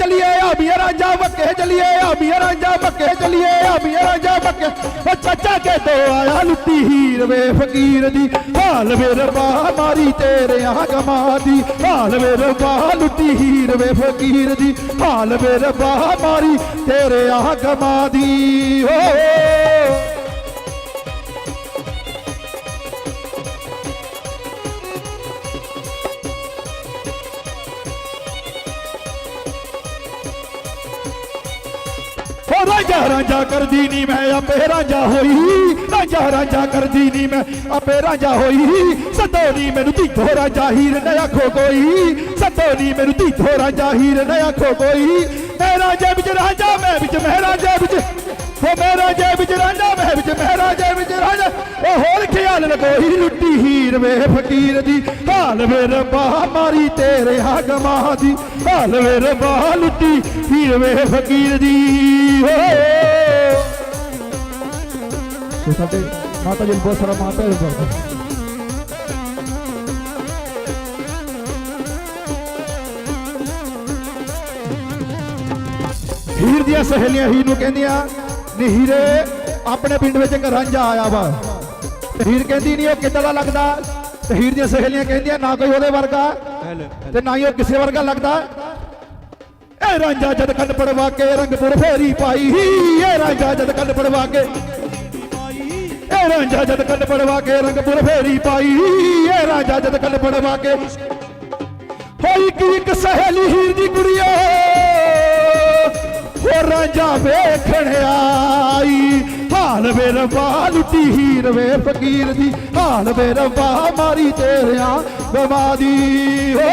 ਚਲੀਏ ਆ ਰਾਂਝਾ ਬੱਕੇ ਚਲੀਏ ਆ ਬੀਆ ਰਾਂਝਾ ਮੱਕੇ ਚਲੀਏ ਆ ਬੀਆ ਰਾਂਝਾ ਮੱਕੇ ਓ ਚਾਚਾ ਕੇ ਤੋ ਆਇਆ ਲੁੱਟੀ ਹੀਰ ਵੇ ਫਕੀਰ ਦੀ ਹਾਲ ਵੇ ਰੱਬਾ ਮਾਰੀ ਤੇਰੇ ਆ ਗਮਾ ਦੀ ਹਾਲ ਵੇ ਰੱਬਾ ਲੁੱਟੀ ਹੀਰ ਵੇ ਫਕੀਰ ਦੀ ਹਾਲ ਵੇ ਰੱਬਾ ਮਾਰੀ ਤੇਰੇ ਆ ਗਮਾ ਦੀ ਓ ਰਾਂਝਾ ਕਰਦੀ ਨੀ ਮੈਂ, ਆਪੇ ਰਾਂਝਾ ਹੋਈ। ਰਾਂਝਾ ਰਾਂਝਾ ਕਰਦੀ ਨੀ ਮੈਂ, ਆਪੇ ਰਾਂਝਾ ਹੋਈ। ਸਤੋਨੀ ਮੈਨੂੰ ਧੀਥੋ ਰਾਂਝਾ ਹੀਰ, ਨਾ ਆਖੋ ਕੋਈ। ਸਤੋਨੀ ਮੈਨੂੰ ਧੀਥੋ ਰਾਂਝਾ ਹੀਰ, ਨਾ ਆਖੋ ਕੋਈ। ਮੈਂ ਰਾਂਝੇ ਵਿੱਚ ਰਾਂਝਾ, ਮੈਂ ਵਿੱਚ, ਮੈਂ ਰਾਂਝੇ ਵਿੱਚ। ਉਹ ਮੈਂ ਰਾਂਝੇ ਵਿੱਚ ਰਾਂਝਾ, ਮੈਂ ਵਿੱਚ ਮੈਂ ਰਾਂਝੇ ਵਿੱਚ ਰਾਂਝਾ। ਉਹ ਹੋਰ ਖਿਆਲ ਲਗੋਈ ਲੁੱਟੀ ਹੀਰ ਵੇ ਫਕੀਰ ਦੀ। ਹਾਲ ਵੇ ਰੱਬਾ, ਮਾਰੀ ਤੇਰੇ ਹਾਗਮਾ ਦੀ। ਹਾਲ ਵੇ ਰੱਬਾ, ਲੁੱਟੀ ਹੀਰ ਵੇ ਫਕੀਰ ਦੀ। ਹੋ ਸੋ ਸਾਡੇ ਮਾਤਾ ਜੀ ਨੂੰ ਬਹੁਤ ਸਾਰਾ ਮਾਤਾ ਜੀ ਨੂੰ। ਹੀਰ ਦੀਆਂ ਸਹੇਲੀਆਂ ਹੀਰ ਨੂੰ ਕਹਿੰਦੀਆਂ ਹੀਰੇ, ਆਪਣੇ ਪਿੰਡ ਵਿੱਚ ਇੱਕ ਰਾਂਝਾ ਆਇਆ ਵਾ। ਤੇ ਹੀਰ ਕਹਿੰਦੀ ਨਹੀਂ, ਉਹ ਕਿੱਦਾਂ ਦਾ ਲੱਗਦਾ? ਤੇ ਹੀਰ ਦੀਆਂ ਸਹੇਲੀਆਂ ਕਹਿੰਦੀਆਂ, ਨਾ ਕੋਈ ਉਹਦੇ ਵਰਗਾ, ਤੇ ਨਾ ਹੀ ਉਹ ਕਿਸੇ ਵਰਗਾ ਲੱਗਦਾ। ਇਹ ਰਾਂਝਾ ਜਦ ਕੰਨ ਪੜਵਾ ਕੇ ਰੰਗਪੁਰ ਫੇਰੀ ਪਾਈ, ਇਹ ਰਾਂਝਾ ਜਦ ਕੰਨ ਪੜਵਾ ਕੇ ਇਹ ਰਾਂਝਾ ਜਦ ਕੰਨ ਪੜਵਾ ਕੇ ਰੰਗਪੁਰ ਫੇਰੀ ਪਾਈ, ਇਹ ਰਾਂਝਾ ਜਦ ਕੰਨ ਪੜਵਾ ਕੇ। ਹੋਈ ਕੀ ਇੱਕ ਸਹੇਲੀ ਹੀਰ ਦੀ ਕੁੜੀਓ ਹੋ ਰਾਂਝਾ ਵੇਖਣ ਆਈ। ਹਾਲ ਵੇ ਰੱਬਾ ਲੁੱਟੀ ਹੀਰ ਵੇ ਫਕੀਰ ਦੀ। ਹਾਲ ਵੇ ਰੱਬਾ ਮਾਰੀ ਤੇਰਿਆਂ ਬਮਾਦੀ ਹੋ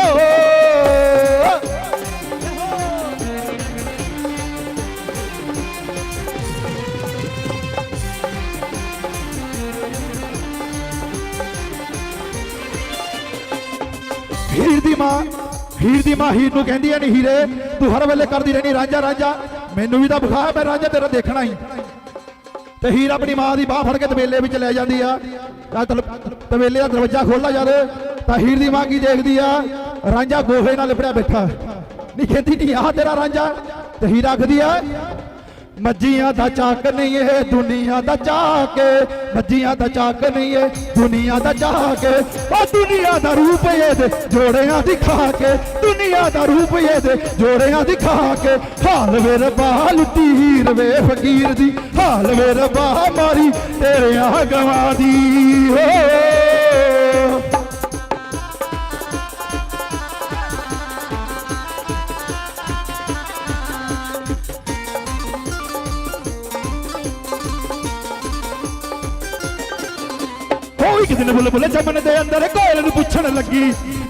ਹੀਰ ਦੀ ਮਾਂ, ਹੀਰ ਦੀ ਮਾਂ ਹੀਰ ਨੂੰ ਕਹਿੰਦੀ ਐ ਨੀ, ਹੀਰੇ, ਤੂੰ ਹਰ ਵੇਲੇ ਕਰਦੀ ਰਹਿਣੀ, ਰਾਂਝਾ ਰਾਂਝਾ। ਮੈਨੂੰ ਵੀ ਤਾਂ ਬੁਖਾਰ ਮੈਂ ਰਾਂਝਾ ਤੇਰਾ ਦੇਖਣਾ ਹੀ ਤੇ ਹੀਰ ਆਪਣੀ ਮਾਂ ਦੀ ਬਾਹ ਫੜ ਕੇ ਤਬੇਲੇ ਵਿੱਚ ਲੈ ਜਾਂਦੀ ਆ। ਤਾਂ ਤਲ- ਦਾ ਦਰਵਾਜ਼ਾ ਖੋਲ੍ਹਦਾ ਜਦ, ਤਾਂ ਹੀਰ ਦੀ ਮਾਂ ਕੀ ਦੇਖਦੀ ਆ? ਰਾਂਝਾ ਗੋਹੇ ਨਾਲ ਲਿਪੜਿਆ ਬੈਠਾ। ਨਹੀਂ ਕਹਿੰਦੀ ਨਹੀਂ ਆ ਤੇਰਾ ਰਾਂਝਾ। ਤੇ ਹੀਰ ਆਖਦੀ ਆ ਮੱਜੀਆਂ ਦਾ ਚਾਕ ਨਹੀਂ ਇਹ, ਦੁਨੀਆ ਦਾ ਚਾਕ ਮੱਜੀਆਂ ਦਾ ਚਾਕ ਨਹੀਂ ਇਹ, ਦੁਨੀਆ ਦਾ ਚਾਕ ਉਹ ਦੁਨੀਆ ਦਾ ਰੂਪ ਇਹਦੇ ਜੋੜਿਆਂ ਦਿਖਾ ਕੇ ਦੁਨੀਆ ਦਾ ਰੂਪ ਇਹਦੇ ਜੋੜਿਆਂ ਦਿਖਾ ਕੇ ਹਾਲ ਵੇ ਰੱਬਾ, ਲੁੱਟੀ ਹੀਰ ਵੇ ਫਕੀਰ ਦੀ। ਹਾਲ ਵੇ ਰੱਬਾ, ਮਾਰੀ ਤੇਰਿਆਂ ਗਵਾਂ ਦੀ। ਓ ਇੱਕ ਦਿਨ ਬੁਲਬੁਲ ਚਮਨ ਦੇ ਅੰਦਰ ਕੋਇਲ ਨੂੰ ਪੁੱਛਣ ਲੱਗੀ।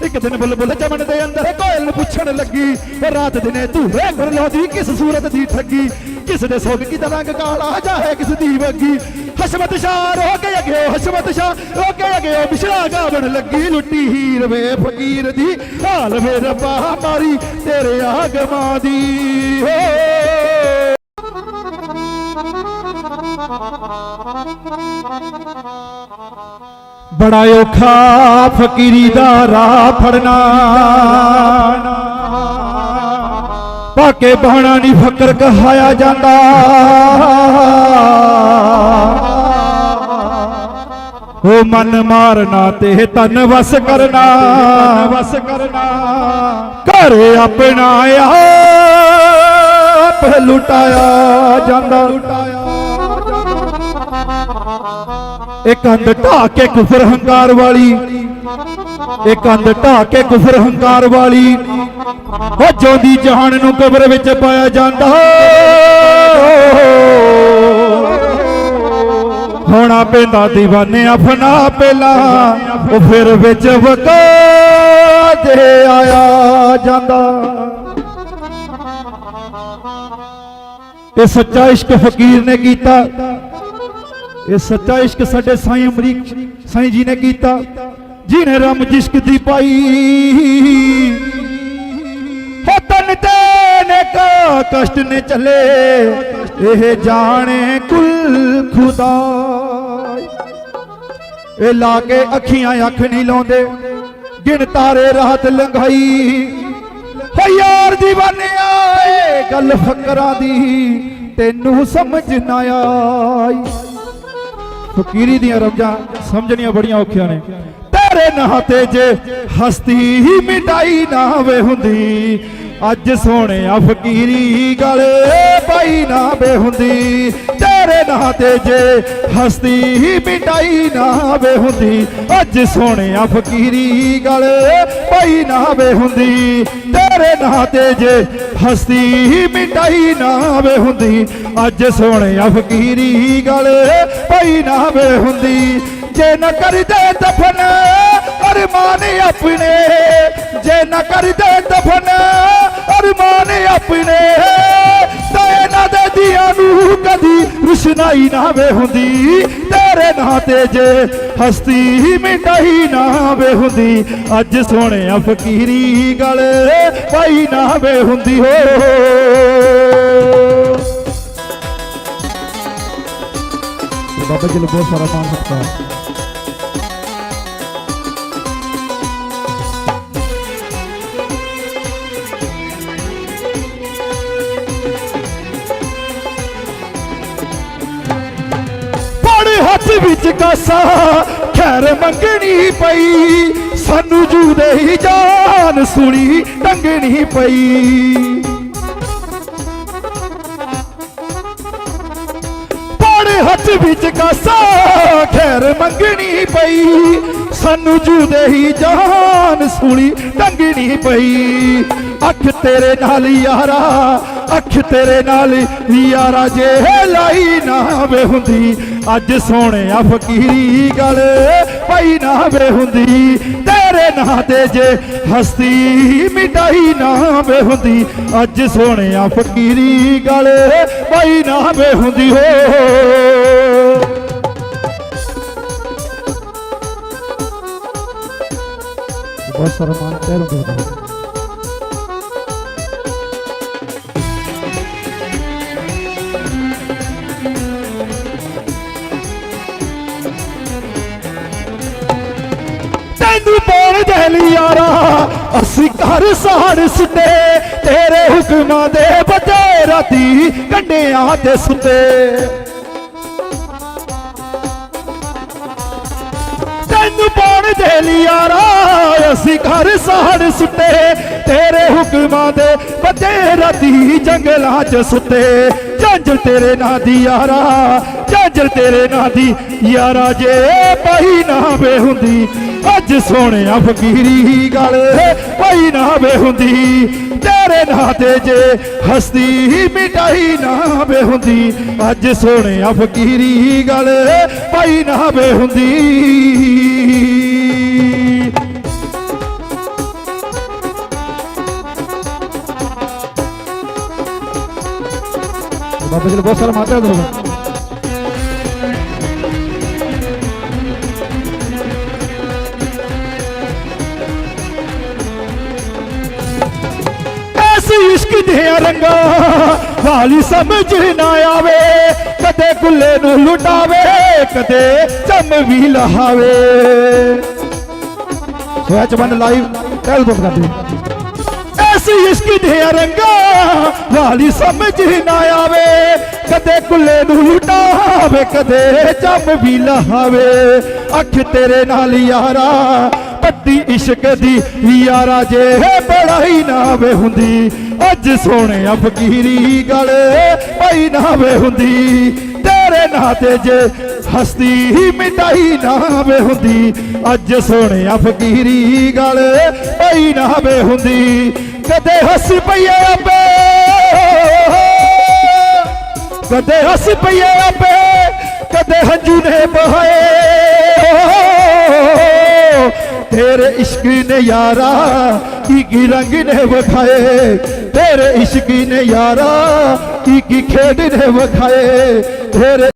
ਇੱਕ ਦਿਨ ਬੁਲਬੁਲ ਚਮਨ ਦੇ ਅੰਦਰ ਕੋਇਲ ਨੂੰ ਪੁੱਛਣ ਲੱਗੀ। ਰਾਤ ਦਿਨੇ ਧੂਰੇ ਕਰ ਲੋਦੀ ਕਿਸ ਸੂਰਤ ਦੀ ਠੱਗੀ, ਕਿਸ ਦੇ ਸੋਗ ਕੀ ਰੰਗ ਕਾਲਾ ਜਾਏ ਕਿਸ ਦੀ ਵਗੀ। ਹਸ਼ਮਤ ਸ਼ਾਹ ਰੋ ਕੇ ਅਗੇ ਹਸ਼ਮਤ ਸ਼ਾਹ ਰੋ ਕੇ ਅਗੇ ਬਿਸ਼ਰਾ ਗਾਵਣ ਲੱਗੀ, ਲੁੱਟੀ ਹੀਰ ਵੇ ਫਕੀਰ ਦੀ। ਹਾਲ ਵੇ ਰੱਬਾ ਮਾਰੀ, ਤੇਰੇ ਆਗਮਾਂ ਦੀ। ਹੋ ਬੜਾ ਔਖਾ ਫਕੀਰੀ ਦਾ ਰਾਹ ਫੜਨਾ। ਪਾਕੇ ਬਹਾਣਾ ਨਹੀਂ ਫਕਰ ਕਹਾਇਆ ਜਾਂਦਾ। ਉਹ ਮਨ ਮਾਰਨਾ ਤੇ ਤਨ ਵਸ ਕਰਨਾ। ਵਸ ਕਰਨਾ ਘਰ ਆਪਣਾ ਆਪ ਲੁਟਾਇਆ ਜਾਂਦਾ। ਲੁਟਾਇਆ ਇੱਕ ਕੰਧ ਢਾ ਕੇ ਕੁਫਰ ਹੰਕਾਰ ਵਾਲੀ। ਇੱਕ ਅੰਧ ਢਾ ਕੇ ਕੁਫਰ ਹੰਕਾਰ ਵਾਲੀ। ਉਹ ਜਿਉਂਦੀ ਜਹਾਨ ਨੂੰ ਕਬਰ ਵਿੱਚ ਪਾਇਆ ਜਾਂਦਾ। ਹੋਣਾ ਪੈਂਦਾ دیਵਾਨੇ ਅਫਨਾ ਪਹਿਲਾ, ਉਹ ਫਿਰ ਵਿੱਚ ਵਕਾ ਦੇ ਆਇਆ ਜਾਂਦਾ। ਇਹ ਸੱਚਾ ਇਸ਼ਕ ਫਕੀਰ ਨੇ ਕੀਤਾ। ਇਹ ਸੱਚਾ ਇਸ਼ਕ ਸਾਡੇ ਸਾਈਂ ਅਮਰੀਕ ਸਾਈਂ ਜੀ ਨੇ ਕੀਤਾ ਜਿਹਨੇ ਰਮ ਜਿਸ਼ਕ ਦੀ ਪਾਈ। ਹੋ ਤਨ ਤੇ ਨੇ ਕਾ ਕਸ਼ਟ ਨੇ ਚਲੇ, ਇਹ ਜਾਣੇ ਕੁਲ ਖੁਦਾ। ਇਹ ਲਾ ਕੇ ਅੱਖੀਆਂ ਅੱਖ ਨਹੀਂ ਲਾਉਂਦੇ, ਗਿਣ ਤਾਰੇ ਰਾਤ ਲੰਘਾਈ। ਹੋ ਯਾਰ دیਵਾਨਿਆ ਗੱਲ ਫਕਰਾਂ ਦੀ, ਤੈਨੂੰ ਸਮਝ ਨਾ ਆਈ। ਫਕੀਰੀ ਦੀਆਂ ਰਮਜਾਂ ਸਮਝਣੀਆਂ ਬੜੀਆਂ ਔਖੀਆਂ ਨੇ। ਤੇਰੇ ਨਾਂ ਜੇ ਹਸਤੀ ਹੀ ਮਿਟਾਈ ਨਾ ਵੇ ਹੁੰਦੀ, ਅੱਜ ਸੋਹਣਿਆ ਫਕੀਰੀ ਗਲ ਪਾਈ ਨਾ ਵੇ ਹੁੰਦੀ ਤੇਰੇ ਨਾਂ ਤੇ ਜੇ ਹਸਤੀ ਹੀ ਮਿਟਾਈ ਨਾ ਵੇ ਹੁੰਦੀ, ਅੱਜ ਸੋਹਣਿਆ ਫਕੀਰੀ ਗਲ, ਪਾਈ ਨਾ ਵੇ ਹੁੰਦੀ। ਤੇਰੇ ਨਾਂ ਤੇ ਜੇ ਹਸਤੀ ਹੀ ਮਿਟਾਈ ਨਾ ਵੇ ਹੁੰਦੀ, ਅੱਜ ਸੋਹਣਿਆ ਫਕੀਰੀ ਗਲ, ਪਾਈ ਨਾ ਵੇ ਹੁੰਦੀ। ਜੇ ਨਾ ਕਰਦੇ ਦਫਨ, ਅਰਮਾਨ ਆਪਣੇ। ਜੇ ਨਾ ਕਰਦੇ ਦਫਨ, ਅਰਮਾਨ ਆਪਣੇ। ਕਦੀ ਰੁਸ਼ਨਾਈ ਨਾ ਵੇ ਹੁੰਦੀ, ਤੇਰੇ ਨਾਂ ਤੇ ਜੇ ਹਸਤੀ ਮਿਟਾਈ ਨਾ ਵੇ ਹੁੰਦੀ। ਅੱਜ ਸੋਹਣਿਆ ਫਕੀਰੀ ਗਲ, ਪਾਈ ਨਾ ਵੇ ਹੁੰਦੀ ਹੋ। ਬਾਬਾ ਜੀ ਨੂੰ ਬਹੁਤ ਸਾਰਾ ਮਾਨ ਸਕਦਾ ਵਿੱਚ ਕਾਸਾ ਖੈਰ ਮੰਗਣੀ ਪਈ। ਸਾਨੂੰ ਜੂਦੇ ਹੀ ਜਾਨ ਸੁਣੀ ਟੰਗਣੀ ਪਈ। ਵਿੱਚ ਕਾਸਾ, ਖੈਰ ਮੰਗਣੀ ਪਈ। ਸਾਨੂੰ ਜੂਦੇ ਹੀ ਜਾਨ ਸੁਣੀ ਟੰਗਣੀ ਪਈ। ਅੱਖ ਤੇਰੇ ਨਾਲ ਯਾਰਾ, ਅੱਖ ਤੇਰੇ ਨਾਲ ਯਾਰਾ ਜੇ ਲਾਈ ਨਾ ਵੇ ਹੁੰਦੀ। ਅੱਜ ਸੋਹਣਿਆ ਫਕੀਰੀ ਗਲ ਪਈ ਨਾ ਵੇ ਹੁੰਦੀ। ਨਾਂ ਤੇ ਜੇ ਹਸਤੀ ਮਿਟਾਈ ਨਾ ਵੇ ਹੁੰਦੀ, ਅੱਜ ਸੋਹਣਿਆ ਫਕੀਰੀ ਗਲ ਪਈ ਨਾ ਵੇ ਹੁੰਦੀ ਹੋ। ਬਹੁਤ ਸਾਰਾ ਮਾਨ ਕਹਿ ਦੇ ਅਸੀਂ ਘਰ ਸਾੜ ਸੁੱਤੇ ਤੇਰੇ ਹੁਕਮਾਂ ਦੇ ਬਤੇ ਰਾਤੀ ਕੰਡਿਆਂ ਤੇ ਸੁੱਤੇ ਤੈਨੂੰ ਪਾਉਣ ਦੇ ਲਈ ਯਾਰਾ, ਅਸੀਂ ਘਰ ਸਾੜ ਸੁੱਤੇ ਤੇਰੇ ਹੁਕਮਾਂ ਦੇ ਬਤੇ ਰਾਤੀ ਜੰਗਲਾਂ 'ਚ ਸੁੱਤੇ। ਜੰਜ ਤੇਰੇ ਨਾਂ ਦੀ ਯਾਰਾ ਜੰਜ ਤੇਰੇ ਨਾਂ ਦੀ ਯਾਰਾ। ਜੇ ਪਈ ਨਾ ਵੇ ਹੁੰਦੀ, ਅੱਜ ਸੋਹਣਿਆ ਫਕੀਰੀ ਗਲ। ਪਈ ਨਾ ਵੇ ਹੁੰਦੀ, ਤੇਰੇ ਨਾਂ ਤੇ ਜੇ ਹਸਤੀ ਮਿਟਾਈ ਨਾ ਵੇ ਹੁੰਦੀ, ਅੱਜ ਸੋਹਣਿਆ ਫਕੀਰੀ ਗਲ। ਪਈ ਨਾ ਵੇ ਹੁੰਦੀ। ਬਾਬਾ ਜੀ ਨੂੰ ਬਹੁਤ ਸਾਰਾ ਮਾਤਰਾ ਦੋ ਐਸੀ ਇਸ਼ਕ ਦੇ ਰੰਗਾ ਵਾਲੀ ਸਮਝ ਨਾ ਆਵੇ ਕਦੇ ਗੁੱਲੇ ਨੂੰ ਲੁਟਾਵੇ ਕਦੇ ਚੰਮ ਵੀ ਲਹਾਵੇ ਸੋਚ ਐਸੀ ਇਸ਼ਕ ਦੇ ਰੰਗਾ ਵਾਲੀ ਸਮਝ ਨਾ ਆਵੇ। ਕਦੇ ਕੁੱਲੇ ਨੂੰ ਲੁਟਾਵੇ, ਕਦੇ ਚੰਮ ਵੀ ਲਹਾਵੇ। ਅੱਖ ਤੇਰੇ ਨਾਲ ਯਾਰਾ ਪੱਟੀ ਇਸ਼ਕ ਦੀ ਯਾਰਾ ਜੇ ਬੜਾਈ ਨਾ ਵੇ ਹੁੰਦੀ। ਅੱਜ ਸੋਹਣਿਆ ਫਕੀਰੀ ਗਲ ਪਈ ਨਾ ਵੇ ਹੁੰਦੀ। ਤੇਰੇ ਨਾਂ ਤੇ ਜੇ ਹਸਤੀ ਹੀ ਮਿਟਾਈ ਨਾ ਵੇ ਹੁੰਦੀ। ਅੱਜ ਸੋਹਣਿਆ ਫਕੀਰੀ ਗਲ ਪਈ ਨਾ ਵੇ ਹੁੰਦੀ। ਕਦੇ ਹੱਸ ਪਈਏ ਆਪੇ। ਕਦੇ ਹੱਸ ਪਈਏ ਆਪੇ, ਕਦੇ ਹੰਝੂ ਨੇ ਬਹਾਏ। ਤੇਰੇ ਇਸ਼ਕ ਨੇ ਯਾਰਾ, ਕੀ ਕੀ ਰੰਗ ਨੇ ਵਖਾਏ। ਤੇਰੇ ਇਸ਼ਕ ਨੇ ਯਾਰਾ, ਕੀ ਕੀ ਖੇਡ ਨੇ ਵਖਾਏ। ਤੇਰੇ